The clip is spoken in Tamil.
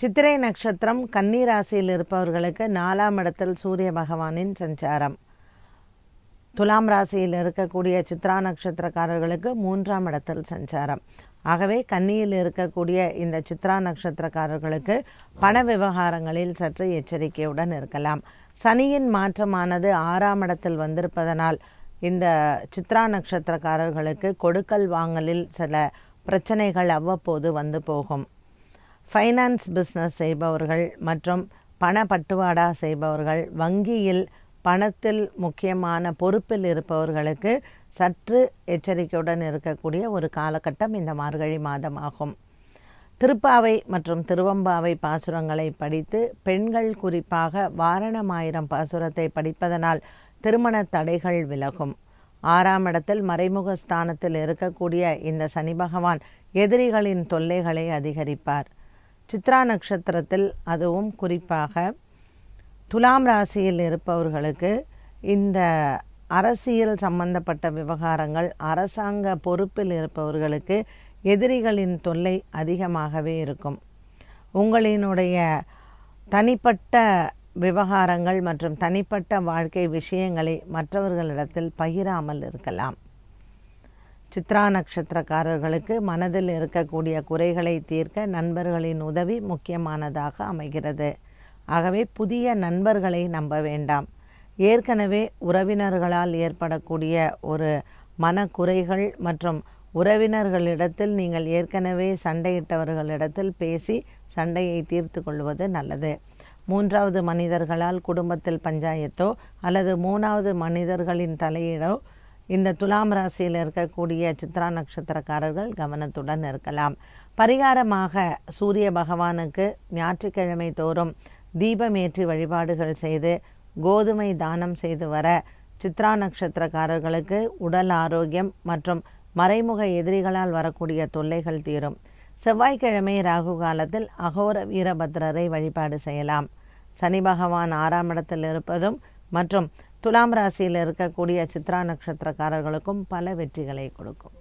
சித்திரை நட்சத்திரம் கன்னி ராசியில் இருப்பவர்களுக்கு நாலாம் இடத்தில் சூரிய பகவானின் சஞ்சாரம். துலாம் ராசியில் இருக்கக்கூடிய சித்ரா நட்சத்திரக்காரர்களுக்கு மூன்றாம் இடத்தில் சஞ்சாரம். ஆகவே கன்னியில் இருக்கக்கூடிய இந்த சித்ரா நட்சத்திரக்காரர்களுக்கு பண விவகாரங்களில் சற்று எச்சரிக்கையுடன் இருக்கலாம். சனியின் மாற்றமானது ஆறாம் இடத்தில் வந்திருப்பதனால் இந்த சித்ரா நட்சத்திரக்காரர்களுக்கு கொடுக்கல் வாங்கலில் சில பிரச்சனைகள் அவ்வப்போது வந்து போகும். ஃபைனான்ஸ் பிஸ்னஸ் செய்பவர்கள் மற்றும் பண பட்டுவாடா செய்பவர்கள் வங்கியில் பணத்தில் முக்கியமான பொறுப்பில் இருப்பவர்களுக்கு சற்று எச்சரிக்கையுடன் இருக்கக்கூடிய ஒரு காலகட்டம் இந்த மார்கழி மாதமாகும் திருப்பாவை மற்றும் திருவம்பாவை பாசுரங்களை படித்து பெண்கள் குறிப்பாக வாரணமாயிரம் பாசுரத்தை படிப்பதனால் திருமண தடைகள் விலகும். ஆறாம் இடத்தில் மறைமுக ஸ்தானத்தில் இருக்கக்கூடிய இந்த சனி பகவான் எதிரிகளின் தொல்லைகளை அதிகரிப்பார். சித்ரா நட்சத்திரத்தில் அதுவும் குறிப்பாக துலாம் ராசியில் இருப்பவர்களுக்கு இந்த அரசியல் சம்பந்தப்பட்ட விவகாரங்கள் அரசாங்க பொறுப்பில் இருப்பவர்களுக்கு எதிரிகளின் தொல்லை அதிகமாகவே இருக்கும். உங்களினுடைய தனிப்பட்ட விவகாரங்கள் மற்றும் தனிப்பட்ட வாழ்க்கை விஷயங்களை மற்றவர்களிடத்தில் பகிராமல் இருக்கலாம். சித்ரா நட்சத்திரக்காரர்களுக்கு மனதில் இருக்கக்கூடிய குறைகளை தீர்க்க நண்பர்களின் உதவி முக்கியமானதாக அமைகிறது. ஆகவே புதிய நண்பர்களை நம்ப வேண்டாம். ஏற்கனவே உறவினர்களால் ஏற்படக்கூடிய ஒரு மனக்குறைகள் மற்றும் உறவினர்களிடத்தில் நீங்கள் ஏற்கனவே சண்டையிட்டவர்களிடத்தில் பேசி சண்டையை தீர்த்து கொள்வது நல்லது. மூன்றாவது மனிதர்களால் குடும்பத்தில் பஞ்சாயத்தோ அல்லது மூணாவது மனிதர்களின் தலையீடோ இந்த துலாம் ராசியில் இருக்கக்கூடிய சித்ரா நட்சத்திரக்காரர்கள் கவனத்துடன் இருக்கலாம். பரிகாரமாக சூரிய பகவானுக்கு ஞாயிற்றுக்கிழமை தோறும் தீபமேற்றி வழிபாடுகள் செய்து கோதுமை தானம் செய்து வர சித்ரா நட்சத்திரக்காரர்களுக்கு உடல் ஆரோக்கியம் மற்றும் மறைமுக எதிரிகளால் வரக்கூடிய தொல்லைகள் தீரும். செவ்வாய்க்கிழமை ராகு காலத்தில் அகோர வீரபத்ரரை வழிபாடு செய்யலாம். சனி பகவான் ஆறாம் இடத்தில் இருப்பதும் மற்றும் துலாம் ராசியில் இருக்கக்கூடிய சித்ரா நட்சத்திரக்காரர்களுக்கும் பல வெற்றிகளை கொடுக்கும்.